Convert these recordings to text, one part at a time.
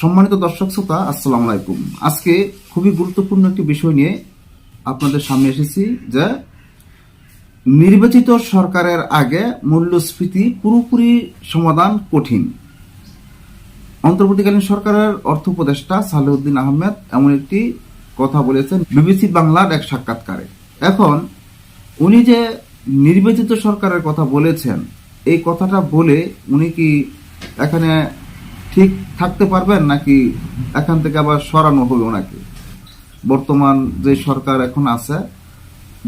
সম্মানিত দর্শক শ্রোতা, আসসালামু আলাইকুম। আজকে খুবই গুরুত্বপূর্ণ একটি বিষয় নিয়ে আপনাদের সামনে এসেছি যে নির্বাচিত সরকারের আগে মূল্যস্ফীতি পুরোপুরি সমাধান কঠিন। অন্তর্বর্তীকালীন সরকারের অর্থ উপদেষ্টা সালেউদ্দিন আহমেদ এমন একটি কথা বলেছেন বিবিসি বাংলার এক সাক্ষাৎকারে। এখন উনি যে নির্বাচিত সরকারের কথা বলেছেন, এই কথাটা বলে উনি কি এখানে ঠিক থাকতে পারবেন নাকি এখান থেকে আবার সরানো হবে ওনাকে বর্তমান যে সরকার এখন আছে,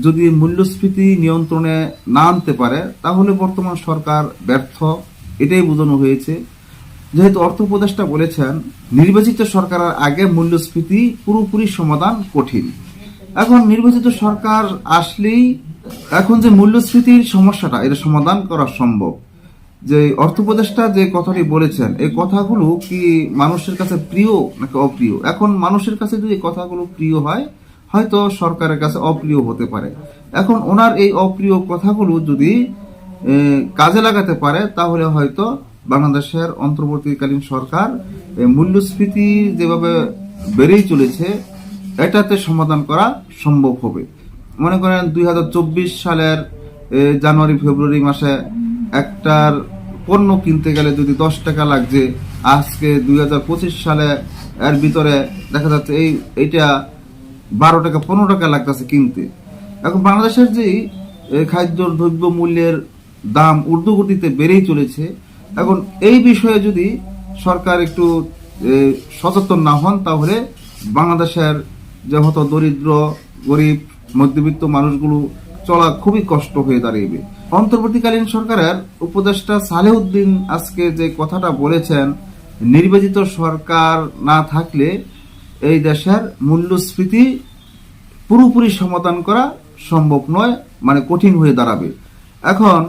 যদি মূল্যস্ফীতি নিয়ন্ত্রণে না আনতে পারে, তাহলে বর্তমান সরকার ব্যর্থ, এটাই বোঝানো হয়েছে। যেহেতু অর্থ উপদেষ্টা বলেছেন, নির্বাচিত সরকারের আগে মূল্যস্ফীতি পুরোপুরি সমাধান কঠিন। এখন নির্বাচিত সরকার আসলেই এখন যে মূল্যস্ফীতির সমস্যাটা, এটা সমাধান করা সম্ভব। যে অর্থ উপদেষ্টা যে কথাটি বলেছেন, এই কথাগুলো কি মানুষের কাছে প্রিয় নাকি অপ্রিয়? এখন মানুষের কাছে যদি কথাগুলো প্রিয় হয়, হয়তো সরকারের কাছে অপ্রিয় হতে পারে। এখন ওনার এই অপ্রিয় কথাগুলো যদি কাজে লাগাতে পারে, তাহলে হয়তো বাংলাদেশের অন্তর্বর্তীকালীন সরকার মূল্যস্ফীতি যেভাবে বেড়েই চলেছে, এটাতে সমাধান করা সম্ভব হবে। মনে করেন দুই হাজার চব্বিশ সালের জানুয়ারি, ফেব্রুয়ারি মাসে একটার পণ্য কিনতে গেলে যদি দশ টাকা লাগছে, আজকে দুই হাজার পঁচিশ সালে এর ভিতরে দেখা যাচ্ছে এই, এইটা বারো টাকা, পনেরো টাকা লাগতেছে কিনতে। এখন বাংলাদেশের যে খাদ্য দ্রব্য মূল্যের দাম ঊর্ধ্বগতিতে বেড়েই চলেছে, এখন এই বিষয়ে যদি সরকার একটু সচেতন না হন, তাহলে বাংলাদেশের যে হতো দরিদ্র, গরিব, মধ্যবিত্ত মানুষগুলো চলা খুবই কষ্ট হয়ে দাঁড়িয়ে অন্তর্বর্তীকালীন সরকারের উপদেষ্টা সালেউদ্দিন আজকে যে কথাটা বলেছেন, নির্বাচিত সরকার না থাকলে এই দেশের মূল্যস্ফীতি পুরোপুরি সমাধান করা সম্ভব নয় মানে কঠিন হয়ে দাঁড়াবে। এখন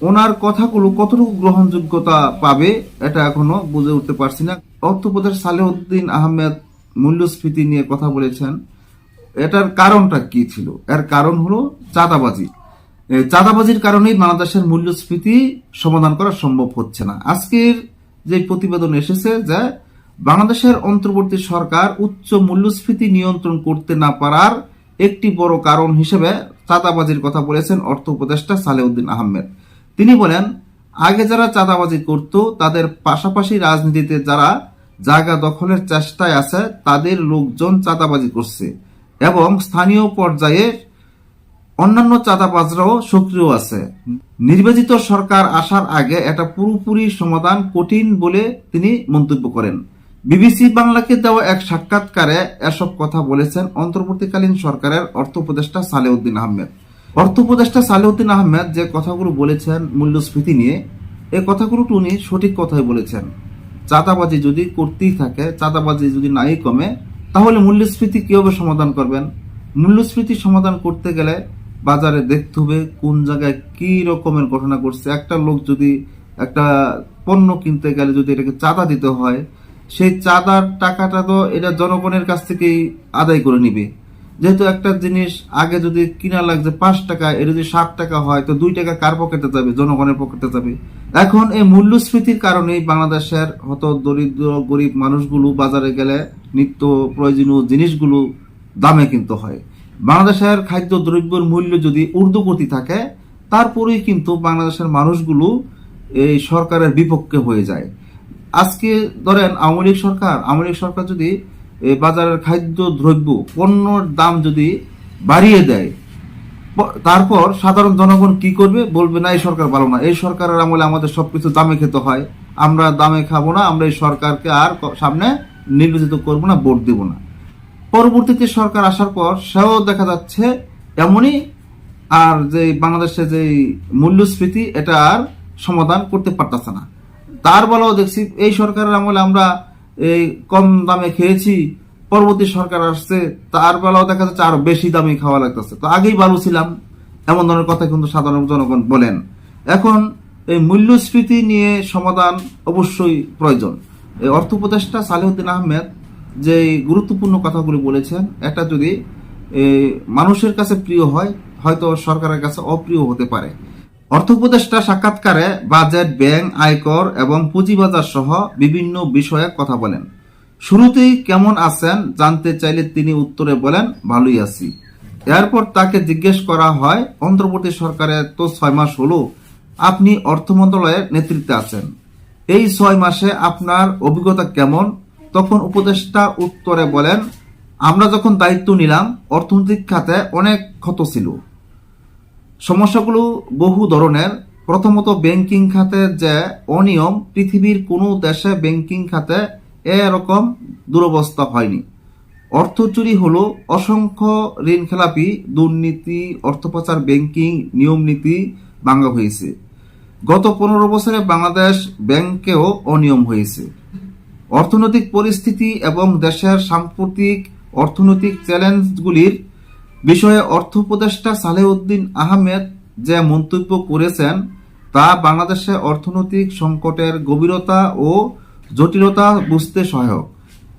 ওনার কথাগুলো কতটুকু গ্রহণযোগ্যতা পাবে, এটা এখনও বুঝে উঠতে পারছি না। অর্থপ্রদেশ সালেউদ্দিন আহমেদ মূল্যস্ফীতি নিয়ে কথা বলেছেন। এটার কারণটা কি ছিল? এর কারণ হলো চাঁদাবাজি। চাঁদাবাজির কারণেই বাংলাদেশের মূল্যস্ফীতি সমাধান করা সম্ভব হচ্ছে না। আজকের যে প্রতিবেদন এসেছে যে বাংলাদেশের অন্তর্বর্তী সরকার উচ্চ মূল্যস্ফীতি নিয়ন্ত্রণ করতে না পারার একটি বড় কারণ হিসেবে চাঁদাবাজির কথা বলেছেন অর্থ উপদেষ্টা সালেউদ্দিন আহমেদ। তিনি বলেন, আগে যারা চাঁদাবাজি করত, তাদের পাশাপাশি রাজনীতিতে যারা জায়গা দখলের চেষ্টায় আছে, তাদের লোকজন চাঁদাবাজি করছে এবং স্থানীয় পর্যায়ে অন্যান্য চাঁদাবাজরাও সক্রিয় আছে। নির্বাচিত সরকার আসার আগে এটা পুরোপুরি সমাধান কঠিন বলে তিনি মন্তব্য করেন। বিবিসি বাংলাকে দেওয়া এক সাক্ষাৎকারে এসব কথা বলেছেন অন্তর্বর্তীকালীন সরকারের অর্থ উপদেষ্টা সালেউদ্দিন আহমেদ। অর্থ উপদেষ্টা সালেউদ্দিন আহমেদ যে কথাগুলো বলেছেন মূল্যস্ফীতি নিয়ে এই কথাগুলো উনি সঠিক কথাই বলেছেন। চাঁদাবাজি যদি করতেই থাকে, চাঁদাবাজি যদি নাই কমে, তাহলে মূল্যস্ফীতি কীভাবে সমাধান করবেন? মূল্যস্ফীতি সমাধান করতে গেলে বাজারে দেখতে হবে কোন জায়গায় কি রকমের ঘটনা করছে একটা লোক যদি একটা পণ্য কিনতে গেলে যদি এটাকে চাঁদা দিতে হয়, সেই চাঁদার টাকাটা তো এটা জনগণের কাছ থেকেই আদায় করে নিবে। যেহেতু একটা জিনিস আগে যদি কিনা লাগছে পাঁচ টাকা, এটা যদি সাত টাকা হয়, তো দুই টাকা কার পকেটে যাবে? জনগণের পকেটে যাবে। এখন এই মূল্যস্ফীতির কারণেই বাংলাদেশের হত দরিদ্র, গরিব মানুষগুলো বাজারে গেলে নিত্য প্রয়োজনীয় জিনিসগুলো দামে কিনতে হয়। বাংলাদেশের খাদ্য দ্রব্যের মূল্য যদি ঊর্ধ্বগতি থাকে, তারপরেই কিন্তু বাংলাদেশের মানুষগুলো এই সরকারের বিপক্ষে হয়ে যায়। আজকে ধরেন আওয়ামী লীগ সরকার, আওয়ামী লীগ সরকার যদি বাজারের খাদ্য দ্রব্য, পণ্যর দাম যদি বাড়িয়ে দেয়, তারপর সাধারণ জনগণ কি করবে? বলবে, না, এই সরকার ভালো না। এই সরকারের আমলে আমাদের সবকিছু দামে খেতে হয়। আমরা দামে খাব না, আমরা এই সরকারকে আর সামনে নির্বাচিত করব না, ভোট দেব না। পরবর্তীতে সরকার আসার পর সেও দেখা যাচ্ছে এমনই, আর যে বাংলাদেশে যে মূল্যস্ফীতি, এটা আর সমাধান করতে পারতেছে না। তার বেলাও দেখছি, এই সরকারের আমলে আমরা এই কম দামে খেয়েছি, পরবর্তী সরকার আসছে, তার বেলাও দেখা যাচ্ছে আরও বেশি দামে খাওয়া লাগতেছে। তো আগেই ভালো ছিলাম, এমন ধরনের কথা কিন্তু সাধারণ জনগণ বলেন। এখন এই মূল্যস্ফীতি নিয়ে সমাধান অবশ্যই প্রয়োজন। এই অর্থ উপদেষ্টা সালেহুদ্দিন আহমেদ যে গুরুত্বপূর্ণ কথাগুলি বলেছেন এটা যদি মানুষের কাছে প্রিয় হয়, হয়তো সরকারের কাছে অপ্রিয় হতে পারে। অর্থ উপদেষ্টা সাক্ষাৎকারে বাজেট, ব্যাংক, আয়কর এবং পুঁজিবাজার সহ বিভিন্ন বিষয়ে কথা বলেন। শুরুতেই কেমন আছেন জানতে চাইলে তিনি উত্তরে বলেন, ভালোই আছি। এরপর তাকে জিজ্ঞেস করা হয় অন্তর্বর্তী সরকারের তো ছয় মাস হলো, আপনি অর্থ মন্ত্রণালয়ের নেতৃত্বে আছেন। এই ছয় মাসে আপনার অভিজ্ঞতা কেমন? তখন উপদেষ্টা উত্তরে বলেন, আমরা যখন দায়িত্ব নিলাম, অর্থনৈতিক খাতে অনেক ক্ষত ছিল। সমস্যাগুলো বহু ধরনের। প্রথমত ব্যাংকিং খাতে যে অনিয়ম, পৃথিবীর কোনো দেশে ব্যাংকিং খাতে এরকম দুরবস্থা হয়নি। অর্থ চুরি হলো, অসংখ্য ঋণ খেলাপি, দুর্নীতি অর্থপাচার ব্যাংকিং, নিয়ম নীতি ভাঙ্গা হয়েছে। গত পনেরো বছরে বাংলাদেশ ব্যাংকেও অনিয়ম হয়েছে। অর্থনৈতিক পরিস্থিতি এবং দেশের সাম্প্রতিক অর্থনৈতিক চ্যালেঞ্জগুলির বিষয়ে অর্থ উপদেষ্টা সালেউদ্দিন আহমেদ যে মন্তব্য করেছেন, তা বাংলাদেশে অর্থনৈতিক সংকটের গভীরতা ও জটিলতা বুঝতে সহায়ক।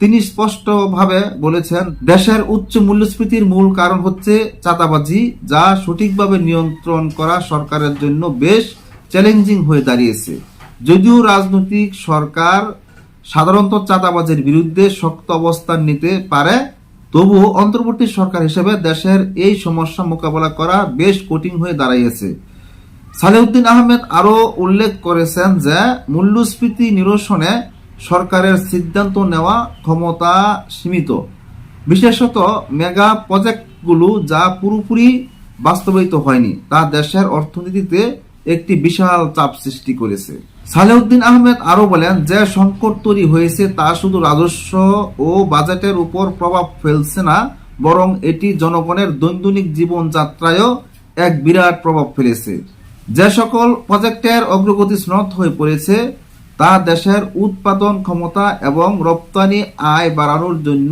তিনি স্পষ্টভাবে বলেছেন, দেশের উচ্চ মূল্যস্ফীতির মূল কারণ হচ্ছে চাঁদাবাজি, যা সঠিকভাবে নিয়ন্ত্রণ করা সরকারের জন্য বেশ চ্যালেঞ্জিং হয়ে দাঁড়িয়েছে। যদিও রাজনৈতিক সরকার সাধারণত চাঁদাবাজের বিরুদ্ধে শক্ত অবস্থান নিতে পারে। তবুও অন্তর্বর্তী সরকার হিসেবে দেশের এই সমস্যা মোকাবেলা করা বেশ কঠিন হয়ে দাঁড়াইয়েছে। সালেউদ্দিন আহমেদ আরও উল্লেখ করেছেন যে, মূল্যস্ফীতি নিরসনে সরকারের সিদ্ধান্ত নেওয়া ক্ষমতা সীমিত। বিশেষত মেগা প্রজেক্টগুলো যা পুরোপুরি বাস্তবায়িত হয়নি, তা দেশের অর্থনীতিতে একটি বিশাল চাপ সৃষ্টি করেছে। সালেউদ্দিন আহমেদ আরও বলেন, যে সংকট তৈরি হয়েছে তা শুধু রাজস্ব ও বাজেটের উপর প্রভাব ফেলছে না, বরং এটি জনগণের দৈনন্দিন জীবনযাত্রায়ও এক বিরাট প্রভাব ফেলেছে। যে সকল প্রজেক্টের অগ্রগতি স্নত হয়ে পড়েছে, তা দেশের উৎপাদন ক্ষমতা এবং রপ্তানি আয় বাড়ানোর জন্য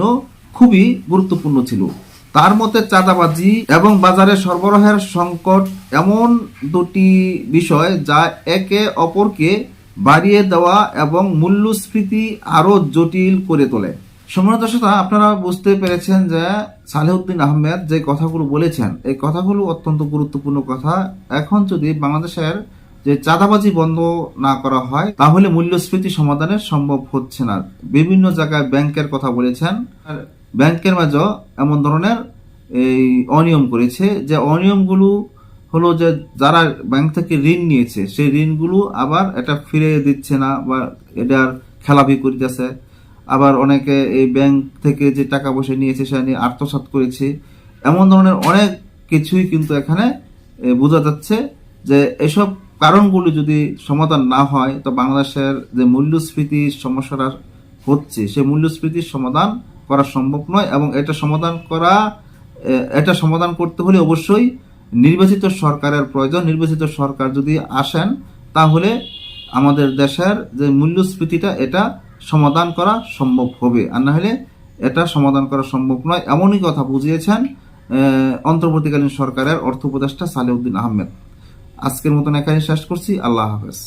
খুবই গুরুত্বপূর্ণ ছিল। তার মতে চাঁদাবাজি এবং বাজারে সরবরাহের সংকট এমন দুটি বিষয় যা একে অপরকে বাড়িয়ে দেওয়া এবং মূল্যস্ফীতি আরও জটিল করে তোলে। সম্মানিত দর্শকরা আপনারা বুঝতে পেরেছেন যে সালেউদ্দিন আহমেদ যে কথাগুলো বলেছেন, এই কথাগুলো অত্যন্ত গুরুত্বপূর্ণ কথা। এখন যদি বাংলাদেশের যে চাঁদাবাজি বন্ধ না করা হয়, তাহলে মূল্যস্ফীতি সমাধানের সম্ভব হচ্ছে না। বিভিন্ন জায়গায় ব্যাংকের কথা বলেছেন। ব্যাংকের মাঝে এমন ধরনের এই অনিয়ম করেছে যে অনিয়মগুলো হলো যে যারা ব্যাংক থেকে ঋণ নিয়েছে, সেই ঋণগুলো আবার এটা ফিরে দিচ্ছে না বা এটার খেলাপি করিতেছে। আবার অনেকে এই ব্যাংক থেকে যে টাকা পয়সা নিয়েছে সেটা নিয়ে আত্মসাৎ করেছে। এমন ধরনের অনেক কিছুই কিন্তু এখানে বোঝা যাচ্ছে যে এসব কারণগুলি যদি সমাধান না হয়, তো বাংলাদেশের যে মূল্যস্ফীতির সমস্যাটা হচ্ছে, সেই মূল্যস্ফীতির সমাধান করা সম্ভব নয় এবং এটা সমাধান করা এটা সমাধান করতে হলে অবশ্যই নির্বাচিত সরকারের প্রয়োজন। নির্বাচিত সরকার যদি আসেন, তাহলে আমাদের দেশের যে মূল্যস্ফীতিটা, এটা সমাধান করা সম্ভব হবে। আর না হলে এটা সমাধান করা সম্ভব নয়। এমনই কথা বুঝিয়েছেন অন্তর্বর্তীকালীন সরকারের অর্থ উপদেষ্টা সালেউদ্দিন আহমেদ। আজকের মতন এখানে শেষ করছি। আল্লাহ হাফেজ।